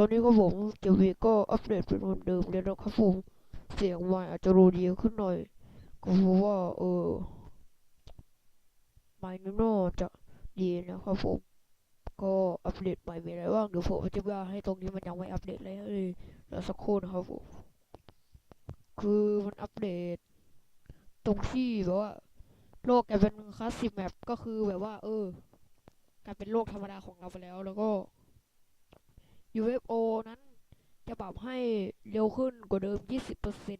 ตอนนี้ก็ผมเจวีก็อัปเดตเป็นเหมือนเดิมเลยนะครับผมเสียงใหม่อาจจะรูดีขึ้นหน่อย ก็เพราะว่าเออไมค์โน่จะดีนะครับผมก็อัปเดตใหม่มีอะไรบ้างเดี๋ยวผมจะว่าให้ตรงนี้มันยังไม่อัปเดตเลยเลยแล้วสักครู่นะครับผมคือมันอัปเดต ตรงที่แบบว่า โลกกลายเป็นคลาสสิกแมปก็คือแบบว่า เอ อกลายเป็นโลกธรรมดาของเราไปแล้ว แล้วก็ UFO นั้นจะปรับให้เร็วขึ้นกว่าเดิม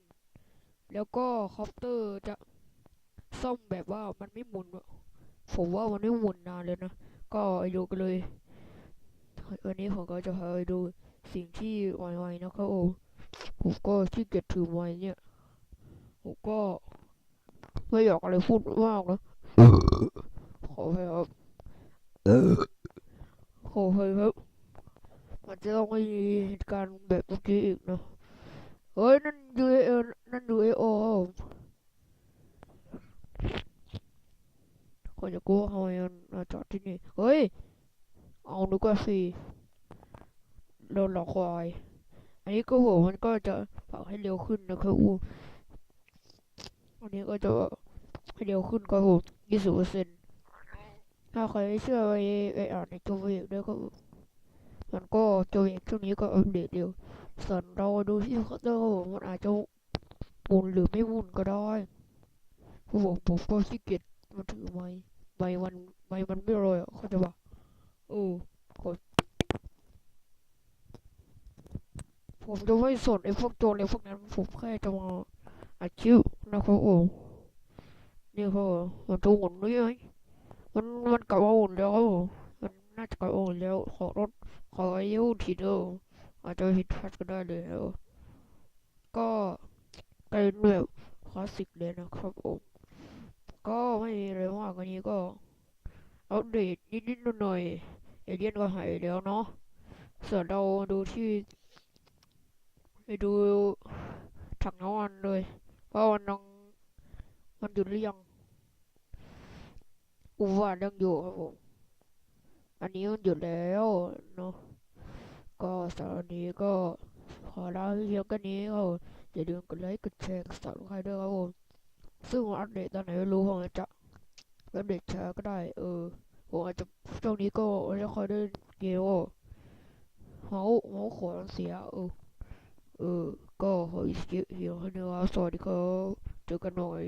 20%แล้วก็คอปเตอร์จะซ่อมแบบว่ามันไม่หมุนอะผมว่ามันไม่หมุนนานเลยนะ ก็ไปดูกันเลย วันนี้ผมก็จะพาไปดูสิ่งที่ไวๆนะครับผมผมก็ขี้เกียจถือไม้เนี่ยผมก็ไม่อยากอะไรพูดมากนะขอให้ครับขอให้ครับ มันจะต้องมีเหตุการณ์แบบเมื่อกี้อีกนะเฮ้ย นั่น UAO นั่น UAO ครับผมคนจะกลัวทำไมมันมาจอดที่นี่ เฮ้ย เอานึกว่าสิโดนหลอกควายอันนี้ก็ผมมันก็จะปรับให้เร็วขึ้นนะครับอูอันนี้ก็จะให้เร็วขึ้นก็ผมยี่สิบเปอร์เซ็นต์ถ้าใครไม่เชื่อไปไปอ่านในตัวเอกด้วยก็ มันก็ตัวเอกช่วงนี้ก็อัปเดตเร็วส่วนเราดูที่เคาน์เตอร์ผมมันอาจจะหมุนหรือไม่หมุนก็ได้ผมผมก็ขี้เกียจมาถือไม้ไม้มันไม้มันไม่ลอยอะเขาจะบอกเออผมจะไม่สนไอ้พวกโจรอะไรพวกนั้นผมแค่จะมาอัดคลิปนะครับผมนี่เขามันจะหมุนด้วยไหมมันมันกลับมาหมุนแล้วมมันน่าจะกลับมาหมุนแล้วขอรถ ขออยุทีเดียวอาจจะผิดพลาดก็ได้เลยแล้ว ก็กลายเป็นแบบคลาสสิกเลยนะครับผมก็ไม่มีอะไรมากกว่านี้ก็อัปเดตนิดๆหน่อยๆเอเลียนก็หายแล้วเนาะส่วนเราดูที่ไปดูถังน้ำมันเลยว่ามันยังมันหยุดหรือยังอูว่ายังอยู่ครับผมอันนี้มันหยุดแล้วเนาะ ก็สำหรับนี้ก็ขอลาเพียงแค่นี้ครับอย่าลืมกดไลค์กดแชร์กดซับสไครต์ด้วยครับผมซึ่งอัปเดตตอนไหนไม่รู้ผมอาจะอัปเดตช้าก็ได้ เออผมอาจจะช่วงนี้ก็ไม่ได้ค่อยได้เกมว่าเมาเมาขวานเสียเออเออก็ขออีกเพียงแค่นี้ครับสวัสดีครับเจอกันหน่อย